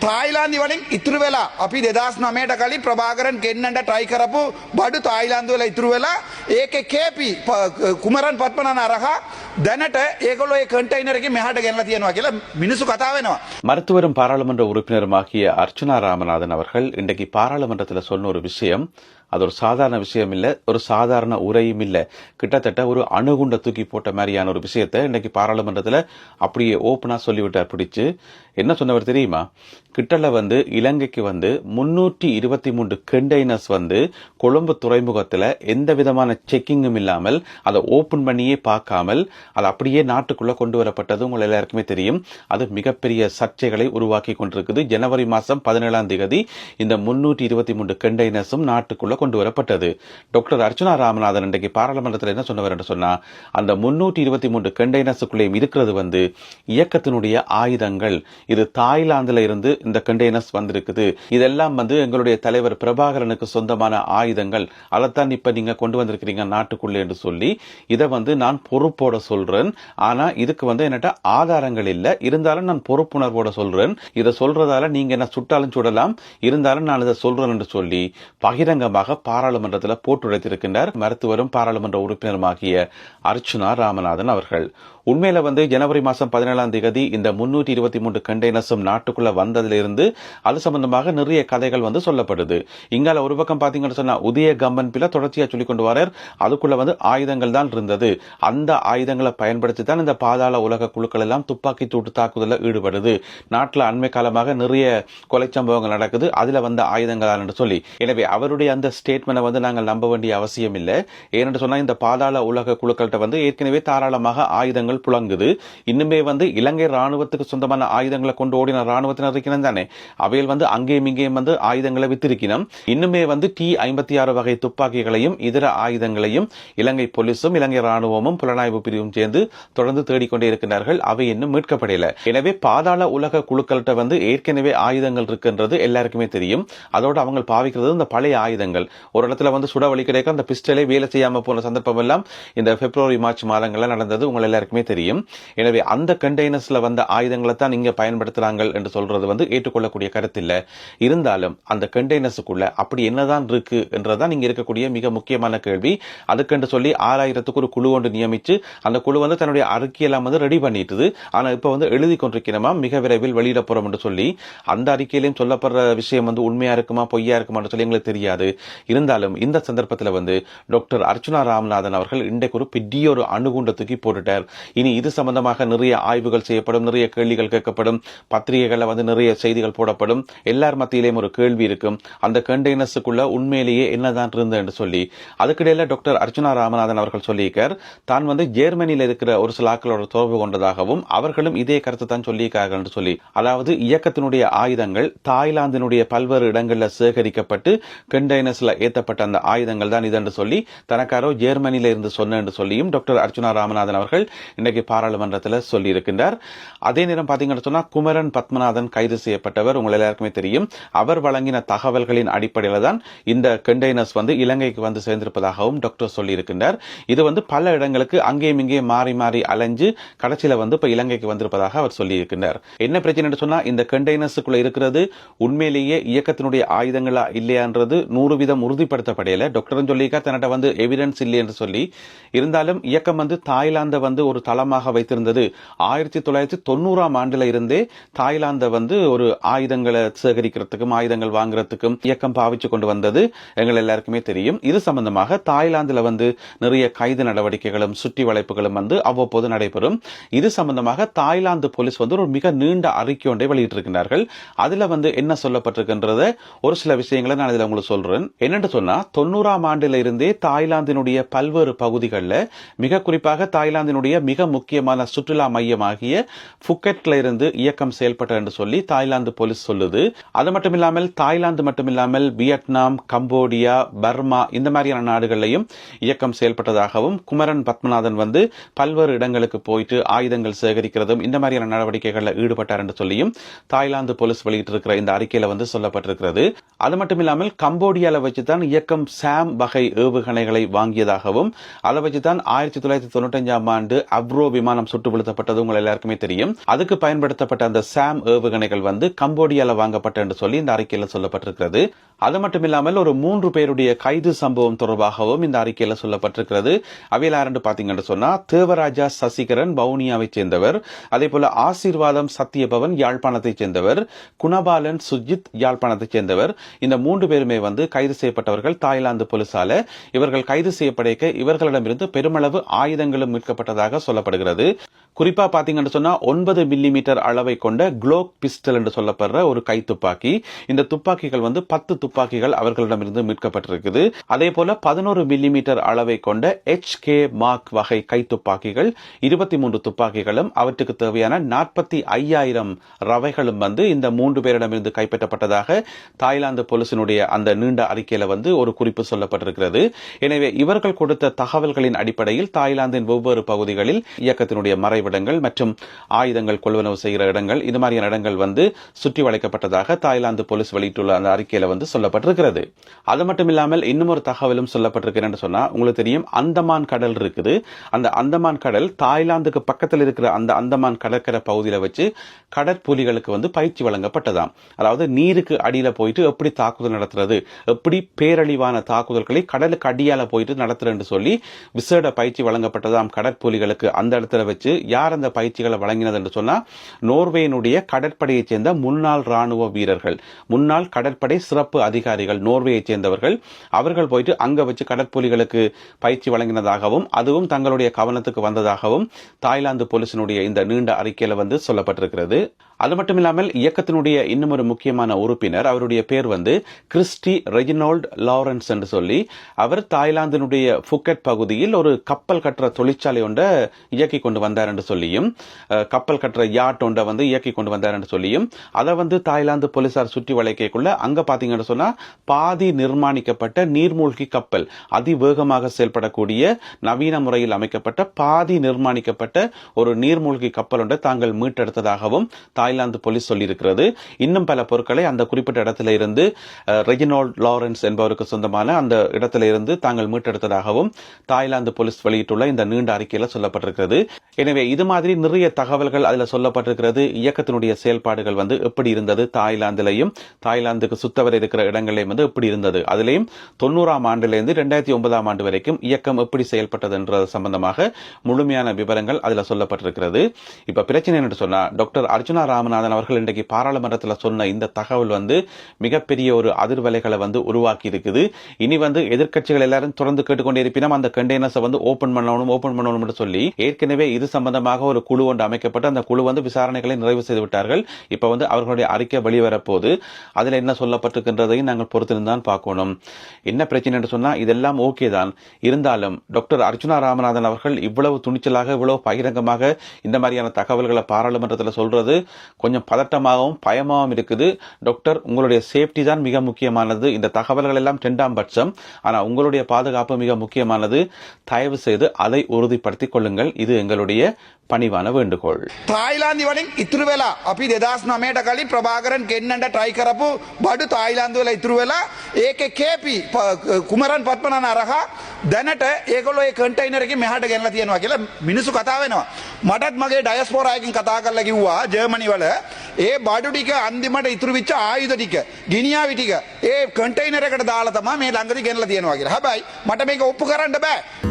තායිලාන්දි වලින් ඉතුරු වෙලා අපි දෙදස් නමයට කලින් ප්‍රභාකරන් ගෙන්නට ට්‍රයි කරපු බඩු තායිලාන්දු වෙලා ඉතුරු වෙලා ඒකේ කේපි ප- කුමරන් පත්මනන අරහා දැනට ඒගොල්ලෝ ඒ කන්ටයිනර් එකේ මෙහාට ගෙනලා තියෙනවා කියලා මිනිස්සු කතා වෙනවා. மருத்துவரும் பாராளுமன்ற உறுப்பினருமாகிய அர்ச்சுனா ராமநாதன் அவர்கள் இன்றைக்கு பாராளுமன்றத்தில் சொன்ன ஒரு விஷயம் அது ஒரு சாதாரண விஷயம் இல்ல ஒரு சாதாரண உரையும் இல்ல கிட்டத்தட்ட ஒரு அணுகுண்ட தூக்கி போட்ட மாதிரியான ஒரு விஷயத்தை இன்னைக்கு பாராளுமன்றத்தில் அப்படியே ஓப்பனா சொல்லிவிட்டார் பிடிச்சு என்ன சொன்னவர் தெரியுமா கிட்டல வந்து இலங்கைக்கு வந்து முன்னூற்றி இருபத்தி மூன்று கண்டெய்னர்ஸ் வந்து கொழும்பு துறைமுகத்துல எந்த விதமான செக்கிங்கும் இல்லாமல் அதை ஓபன் பண்ணியே பார்க்காமல் அது அப்படியே நாட்டுக்குள்ளே கொண்டு வரப்பட்டது உங்கள் எல்லாருக்குமே தெரியும். அது மிகப்பெரிய சர்ச்சைகளை உருவாக்கி கொண்டிருக்குது. ஜனவரி மாதம் பதினேழாம் தேதி இந்த முன்னூற்றி இருபத்தி மூன்று கண்டெய்னர்ஸும் நாட்டுக்குள்ளே கொண்டு வரப்பட்டது. டாக்டர் அர்ச்சனா ராமநாதன் இன்றைக்கு பாராளுமன்றத்தில் என்ன சொன்னவர் என்று சொன்னால் அந்த முன்னூற்றி இருபத்தி மூன்று கண்டெய்னர்ஸுக்குள்ளேயும் இருக்கிறது வந்து இயக்கத்தினுடைய ஆயுதங்கள். இது தாய்லாந்தில் இருந்து இந்த கண்டெய்னர்ஸ் வந்திருக்குது. இதெல்லாம் வந்து எங்களுடைய தலைவர் பிரபாகரனுக்கு சொந்தமான ஆயுதங்கள். அதைத்தான் இப்போ நீங்கள் கொண்டு வந்திருக்கிறீங்க நாட்டுக்குள்ளே என்று சொல்லி இதை வந்து நான் பொறுப்போட சொல்றேன். ஆனா இதுக்கு வந்து என்னட்ட ஆதாரங்கள் இல்ல. இருந்தாலும் நான் பொறுப்புணர்வோட சொல்றேன். இதை சொல்றதால நீங்க என்ன சுட்டாலும் சுடலாம். இருந்தாலும் நான் இதை சொல்றேன் என்று சொல்லி பகிரங்கமாக பாராளுமன்றத்தில் போட்டுழைத்திருக்கின்றார் மருத்துவரும் பாராளுமன்ற உறுப்பினருமாகிய அர்ச்சுனா ராமநாதன் அவர்கள். உண்மையில வந்து ஜனவரி மாசம் பதினேழாம் தேதி இந்த முன்னூற்றி இருபத்தி மூன்று கண்டெய்னர்ஸும் நாட்டுக்குள்ள வந்ததிலிருந்து அது சம்பந்தமாக நிறைய கதைகள் வந்து சொல்லப்படுது. இங்கால ஒரு பக்கம் பார்த்தீங்கன்னு சொன்னால் உதய கம்பன் பில தொடர்ச்சியா சொல்லி கொண்டு வரார். அதுக்குள்ள வந்து ஆயுதங்கள் தான் இருந்தது. அந்த ஆயுதங்கள் பயன்படுத்தி தான் இந்த பாதாள உலக குழுக்கள் எல்லாம் துப்பாக்கி சூட்டு தாக்குதலில் ஈடுபடுது. நாட்டில் அண்மை காலமாக நிறைய கொலை சம்பவங்கள் நடக்குது. அதில் வந்த ஆயுதங்களால் என்று சொல்லி. எனவே அவருடைய அந்த ஸ்டேட்மெண்ட்டை வந்து நாங்கள் நம்ப வேண்டிய அவசியம் இல்லை. ஏனென்று சொன்னால் இந்த பாதாள உலக குழுக்கள்கிட்ட வந்து ஏற்கனவே தாராளமாக ஆயுதங்கள் புழங்குது. இன்னுமே வந்து இலங்கை ராணுவத்துக்கு சொந்தமான ஆயுதங்களை கொண்டு ஓடின ராணுவத்தினர் இருக்கணும் தானே. அவையில் வந்து அங்கேயும் இங்கேயும் வந்து ஆயுதங்களை வித்திருக்கணும் இன்னுமே வந்து டி ஐம்பத்தி ஆறு வகை துப்பாக்கிகளையும் இதர ஆயுதங்களையும் இலங்கை போலீஸும் இலங்கை ராணுவமும் புலனாய்வு பிரிவும் சேர்ந்து தொடர்ந்து தேடிக்கொண்டே இருக்கிறார்கள் அவை இன்னும் மீட்கப்படையில எனவே பாதாள உலக குழுக்கள்கிட்ட வந்து ஏற்கனவே ஆயுதங்கள் இருக்குன்றது எல்லாருக்குமே தெரியும். அதோட அவங்க பாவிக்கிறது இந்த பழைய ஆயுதங்கள். ஒரு இடத்துல வந்து சுடவழி கிடைக்க அந்த பிஸ்டலே வேலை செய்யாம போன சந்தர்ப்பம் எல்லாம் இந்த பிப்ரவரி மார்ச் மாதங்கள்ல நடந்தது உங்கள் எல்லாருக்குமே தெரியும். எனவே அந்த கண்டெய்னர்ஸ்ல வந்த ஆயுதங்களை தான் இங்க பயன்படுத்துறாங்க என்று சொல்றது வந்து ஏற்றுக்கொள்ளக்கூடிய கருத்து இல்ல. இருந்தாலும் அந்த கண்டெய்னர்ஸுக்குள்ள அப்படி என்னதான் இருக்கு என்றதான் இங்க இருக்கக்கூடிய மிக முக்கியமான கேள்வி. அதுக்கென்று சொல்லி ஆறாயிரத்துக்கு ஒரு குழு ஒன்று நியமித்து அந்த குழு வந்து தன்னுடைய அறிக்கையெல்லாம் வந்து ரெடி பண்ணிட்டுது. ஆனால் இப்போ வந்து எழுதி கொண்டிருக்கிறோமா மிக விரைவில் வெளியிட போறோம் என்று சொல்லி அந்த அறிக்கையிலையும் சொல்லப்படுற விஷயம் வந்து உண்மையா இருக்குமா பொய்யா இருக்குமான்னு சொல்லி எங்களுக்கு தெரியாது. இருந்தாலும் இந்த சந்தர்ப்பத்தில் வந்து டாக்டர் அர்ச்சுனா ராமநாதன் அவர்கள் இன்றைக்கு ஒரு பெரிய ஒரு அணுகுண்ட தூக்கி போட்டுட்டார். இனி இது சம்பந்தமாக நிறைய ஆய்வுகள் செய்யப்படும் நிறைய கேள்விகள் கேட்கப்படும் பத்திரிகைகளில் வந்து நிறைய செய்திகள் போடப்படும். எல்லார் மத்தியிலையும் ஒரு கேள்வி இருக்கும். அந்த கண்டெய்னர்ஸுக்குள்ள உண்மையிலேயே என்னதான் இருந்தது என்று சொல்லி அதுக்கிடையில டாக்டர் அர்ச்சுனா ராமநாதன் அவர்கள் சொல்லியிருக்கார் தான் வந்து முன்னணியில் இருக்கிற ஒரு சில ஆக்களோட தொடர்பு கொண்டதாகவும் அவர்களும் இதே கருத்தை தான் சொல்லியிருக்கார்கள் என்று சொல்லி அதாவது இயக்கத்தினுடைய ஆயுதங்கள் தாய்லாந்தினுடைய பல்வேறு இடங்களில் சேகரிக்கப்பட்டு கண்டெய்னர்ஸ்ல ஏற்றப்பட்ட அந்த ஆயுதங்கள் தான் இது என்று சொல்லி தனக்காரோ ஜெர்மனியில இருந்து சொன்ன என்று சொல்லியும் டாக்டர் அர்ச்சுனா ராமநாதன் அவர்கள் இன்றைக்கு பாராளுமன்றத்தில் சொல்லியிருக்கின்றார். அதே நேரம் பாத்தீங்கன்னு சொன்னா குமரன் பத்மநாதன் கைது செய்யப்பட்டவர் உங்கள் எல்லாருக்குமே தெரியும். அவர் வழங்கின தகவல்களின் அடிப்படையில் தான் இந்த கண்டெய்னர்ஸ் வந்து இலங்கைக்கு வந்து சேர்ந்திருப்பதாகவும் டாக்டர் சொல்லியிருக்கின்றார். இது வந்து பல இடங்களுக்கு அங்கேயும் இங்கேயும் மாறி மாறி அலைஞ்சு கடைசியில் வந்து இப்போ இலங்கைக்கு வந்திருப்பதாக அவர் சொல்லியிருக்கிறார் என்ன பிரச்சனை சொன்னா இந்த கண்டெய்னர்ஸுக்குள்ளே இருக்கிறது உண்மையிலேயே இயக்கத்தினுடைய ஆயுதங்களா இல்லையான்றது நூறு வீதம் உறுதிப்படுத்தப்படையில. டாக்டரும் சொல்லியிருக்கா தன்னிட்ட வந்து எவிடன்ஸ் இல்லை என்று சொல்லி. இருந்தாலும் இயக்கம் வந்து தாய்லாந்தை வந்து ஒரு தளமாக வைத்திருந்தது. ஆயிரத்தி தொள்ளாயிரத்தி தொண்ணூறாம் ஆண்டுல இருந்தே தாய்லாந்தை வந்து ஒரு ஆயுதங்களை சேகரிக்கிறதுக்கும் ஆயுதங்கள் வாங்குறதுக்கும் இயக்கம் பாவிச்சு கொண்டு வந்தது. எங்கள் எல்லாருக்குமே தெரியும். இது சம்பந்தமாக தாய்லாந்துல வந்து நிறைய கைது நடவடிக்கைகளும் சுற்றி வளைப்புகள் வளைப்புகளும் வந்து அவ்வப்போது நடைபெறும். இது சம்பந்தமாக தாய்லாந்து போலீஸ் வந்து ஒரு மிக நீண்ட அறிக்கை ஒன்றை வெளியிட்டிருக்கிறார்கள் அதுல வந்து என்ன சொல்லப்பட்டிருக்கின்றது ஒரு சில விஷயங்களை நான் இதில் உங்களுக்கு சொல்றேன். என்னன்னு சொன்னா தொண்ணூறாம் ஆண்டில் இருந்தே தாய்லாந்தினுடைய பல்வேறு பகுதிகளில் மிக குறிப்பாக தாய்லாந்தினுடைய மிக முக்கியமான சுற்றுலா மையமாகிய புக்கெட்ல இருந்து இயக்கம் செயல்பட்டது என்று சொல்லி தாய்லாந்து போலீஸ் சொல்லுது. அது மட்டும் இல்லாமல் தாய்லாந்து மட்டும் இல்லாமல் வியட்நாம் கம்போடியா பர்மா இந்த மாதிரியான நாடுகளையும் இயக்கம் செயல்பட்டதாகவும் குமரன் பத்மநாதன் வந்து பல்வேறு இடங்களுக்கு போயிட்டு ஆயுதங்கள் சேகரிக்கிறதும் இந்த மாதிரியான நடவடிக்கைகளில் ஈடுபட்டார் என்று சொல்லியும் தாய்லாந்து போலீஸ் வெளியிட்டிருக்கிற இந்த அறிக்கையில் வந்து சொல்லப்பட்டிருக்கிறது. அது மட்டும் இல்லாமல் கம்போடியால வச்சு தான் இயக்கம் சாம் வகை ஏவுகணைகளை வாங்கியதாகவும் அதை வச்சு தான் ஆயிரத்தி தொள்ளாயிரத்தி தொண்ணூற்றஞ்சாம் ஆண்டு அப்ரோ விமானம் சுட்டு வீழ்த்தப்பட்டது உங்கள் எல்லாருக்குமே தெரியும். அதுக்கு பயன்படுத்தப்பட்ட அந்த சாம் ஏவுகணைகள் வந்து கம்போடியால வாங்கப்பட்ட என்று சொல்லி இந்த அறிக்கையில் சொல்லப்பட்டிருக்கிறது. அது மட்டும் இல்லாமல் ஒரு மூன்று பேருடைய கைது சம்பவம் தொடர்பாகவும் இந்த அறிக்கையில் சொல்லப்பட்டிருக்கிறது. அவையில் யாருன்னு பார்த்தீங்கன்னு சொன்னா தேவராஜா சசிகரன் வவுனியாவை சேர்ந்தவர். அதே போல ஆசீர்வாதம் சத்தியபவன் யாழ்ப்பாணத்தைச் சேர்ந்தவர். குணபாலன் சுஜித் யாழ்ப்பாணத்தைச் சேர்ந்தவர். இந்த மூன்று பேருமே வந்து கைது செய்யப்பட்டவர்கள் தாய்லாந்து போலீசால. இவர்கள் கைது செய்யப்படைக்க இவர்களிடமிருந்து பெருமளவு ஆயுதங்களும் மீட்கப்பட்டதாக சொல்லப்படுகிறது. குறிப்பா பாத்தீங்கன்னு சொன்னா ஒன்பது மில்லி மீட்டர் அளவை கொண்ட குளோக் பிஸ்டல் என்று சொல்லப்படுற ஒரு கை துப்பாக்கி. இந்த துப்பாக்கிகள் வந்து பத்து துப்பாக்கிகள் அவர்களிடமிருந்து மீட்கப்பட்டிருக்குது. அதே போல பதினோரு மில்லி மீட்டர் அளவை கொண்ட எச் கே மார்க் வகை கை துப்பாக்கிகள் இருபத்தி மூன்று துப்பாக்கிகளும் அவற்றுக்கு தேவையான நாற்பத்தி ஐயாயிரம் ரவைகளும் வந்து இந்த மூன்று பேரிடமிருந்து கைப்பற்றப்பட்டதாக தாய்லாந்து போலீசினுடைய அந்த நீண்ட அறிக்கையில வந்து ஒரு குறிப்பு சொல்லப்பட்டிருக்கிறது. எனவே இவர்கள் கொடுத்த தகவல்களின் அடிப்படையில் தாய்லாந்தின் ஒவ்வொரு பகுதிகளில் இயக்கத்தினுடைய மறைவிடங்கள் மற்றும் ஆயுதங்கள் கொள்வனவு செய்கிற இடங்கள் இது மாதிரியான இடங்கள் வந்து சுற்றி வளைக்கப்பட்டதாக தாய்லாந்து போலீஸ் வெளியிட்டுள்ள அந்த அறிக்கையில் வந்து சொல்லப்பட்டிருக்கிறது. அது மட்டும் இல்லாமல் இன்னும் ஒரு தகவலும் சொல்லப்பட்டிருக்கிறேன்னு சொன்னா உங்களுக்கு தெரியும் அந்தமான் கடல் இருக்குது. அந்த அந்தமான் கடல் தாய்லாந்துக்கு பக்கத்தில் இருக்கிற அந்த அந்தமான் கடற்கரை பகுதியில வச்சு கடற்புலிகளுக்கு வந்து பயிற்சி வழங்கப்பட்டதாம். அதாவது நீருக்கு அடியில போயிட்டு எப்படி தாக்குதல் நடத்துறது எப்படி பேரழிவான தாக்குதல்களை கடலுக்கு அடியால போயிட்டு நடத்துறேன்னு சொல்லி விசேட பயிற்சி வழங்கப்பட்டதாம் கடற்புலிகளுக்கு அந்த இடத்துல வச்சு யார் அந்த பயிற்சிகளை வழங்கினது என்று சொன்னால் நோர்வேயினுடைய கடற்படையைச் சேர்ந்த முன்னாள் ராணுவ வீரர்கள் முன்னாள் கடற்படை சிறப்பு அதிகாரிகள் நோர்வேயைச் சேர்ந்தவர்கள். அவர்கள் போயிட்டு அங்கே வச்சு கடற்புலிகளுக்கு பயிற்சி வழங்கினதாகவும் அதுவும் தங்களுடைய கவனத்துக்கு வந்ததாகவும் தாய்லாந்து போலீசினுடைய இந்த நீண்ட அறிக்கையில் வந்து சொல்லப்பட்டிருக்கிறது. அது மட்டும் இல்லாமல் இயக்கத்தினுடைய இன்னும் ஒரு முக்கியமான உறுப்பினர் அவருடைய பேர் வந்து கிறிஸ்டி ரெஜினால்ட் லாரன்ஸ் என்று சொல்லி அவர் தாய்லாந்தினுடைய ஃபுக்கெட் பகுதியில் ஒரு கப்பல் கட்டுற தொழிற்சாலை ஒன்றை இயக்கி கொண்டு வந்தார் என்று சொல்லியும் கப்பல் கட்டுற யாட் ஒன்றை வந்து இயக்கி கொண்டு வந்தார் என்று சொல்லியும் அதை வந்து தாய்லாந்து போலீசார் சுற்றி வளைக்கக்குள்ள அங்க பாத்தீங்கன்னு சொன்னா பாதி நிர்மாணிக்கப்பட்ட நீர்மூழ்கி கப்பல் அதிவேகமாக செயல்படக்கூடிய நவீன முறையில் அமைக்கப்பட்ட பாதி நிர்மாணிக்கப்பட்ட ஒரு நீர்மூழ்கி கப்பல் ஒன்றை தாங்கள் மீட்டெடுத்ததாகவும் தாய் தாய்லாந்து போலீஸ் சொல்லியிருக்கிறது. இன்னும் பல பொருட்களை அந்த குறிப்பிட்ட இடத்துல இருந்து ரெஜினால்ட் லாரன்ஸ் என்பவருக்கு சொந்தமான அந்த இடத்துல இருந்து தாங்கள் மீட்டெடுத்ததாகவும் தாய்லாந்து போலீஸ் வெளியிட்டுள்ள இந்த நீண்ட அறிக்கையில் சொல்லப்பட்டிருக்கிறது. எனவே இது மாதிரி நிறைய தகவல்கள் அதுல சொல்லப்பட்டிருக்கிறது. இயக்கத்தினுடைய செயல்பாடுகள் வந்து எப்படி இருந்தது? தாய்லாந்திலையும் தாய்லாந்துக்கு சுத்தவரை இருக்கிற இடங்களையும் வந்து எப்படி இருந்தது? அதுலயும் தொண்ணூறாம் ஆண்டிலிருந்து ரெண்டாயிரத்தி ஒன்பதாம் ஆண்டு வரைக்கும் இயக்கம் எப்படி செயல்பட்டது என்ற சம்பந்தமாக முழுமையான விவரங்கள் அதில் சொல்லப்பட்டிருக்கிறது. இப்ப பிரச்சனை என்று சொன்னா டாக்டர் அர்ஜுனா ராமநாதன் அவர்கள் இன்றைக்கு பாராளுமன்றத்தில் சொன்ன இந்த தகவல் வந்து மிகப்பெரிய ஒரு அதிர்வலைகளை வந்து உருவாக்கி இருக்குது இனி வந்து எதிர்க்கட்சிகள் எல்லாரும் தொடர்ந்து கேட்டுக்கொண்டே இருப்பினும் அந்த கண்டெய்னர்ஸை வந்து ஓபன் பண்ணணும் ஓபன் பண்ணணும் சொல்லி ஏற்கனவே இது சம்பந்தமாக ஒரு குழு ஒன்று அமைக்கப்பட்டு அந்த குழு வந்து விசாரணைகளை நிறைவு செய்து விட்டார்கள். இப்போ வந்து அவர்களுடைய அறிக்கை வெளிவரப்போது அதில் என்ன சொல்லப்பட்டிருக்கின்றதையும் நாங்கள் பொறுத்திருந்தான் பார்க்கணும். என்ன பிரச்சனை என்று சொன்னால் இதெல்லாம் ஓகே தான். இருந்தாலும் டாக்டர் அர்ஜுனா ராமநாதன் அவர்கள் இவ்வளவு துணிச்சலாக இவ்வளவு பகிரங்கமாக இந்த மாதிரியான தகவல்களை பாராளுமன்றத்தில் சொல்றது கொஞ்சம் பதட்டமாகவும் பயமாகவும் இருக்குது டாக்டர் உங்களுடைய சேஃப்டி தான் மிக முக்கியமானது இந்த தகவல்கள் எல்லாம் இரண்டாம் பட்சம் ஆனா உங்களுடைய பாதுகாப்பு மிக முக்கியமானது தயவு செய்து அதை உறுதிப்படுத்திக் கொள்ளுங்கள் இது எங்களுடைய பணிவான வேண்டுகோள் තායිලාන්දි වලින් ඉතුරු වෙලා අපි දෙදස් නමයට කලින් ප්‍රභාකරන් කෙන්න්නට ට්‍රයි කරපු බඩු තායිලාන්ද වෙලා ඉතුරු වෙලා ඒක කේපි කුමරන් පත්මනන අරහා දැනට ඒකොල ඒ කටයිනරක මෙහට ගැල්ල තියෙනවා කියලා මිනිසු කතා වෙනවා. මටත් මගේ ඩයස්පෝරයකින් කතා කරලා කිව්වා ජර්මනි වල ඒ බඩු ටික අන්තිමට ඉතුරු විච්ච ආයුධ ටික ගිනියාවි ටික ඒ කටයිනරකට දාලා තමයි මේ ළඟදි ගෙනලා තියෙනවා කියලා. හැබැයි මට මේක ඔප්පු කරන්න බෑ.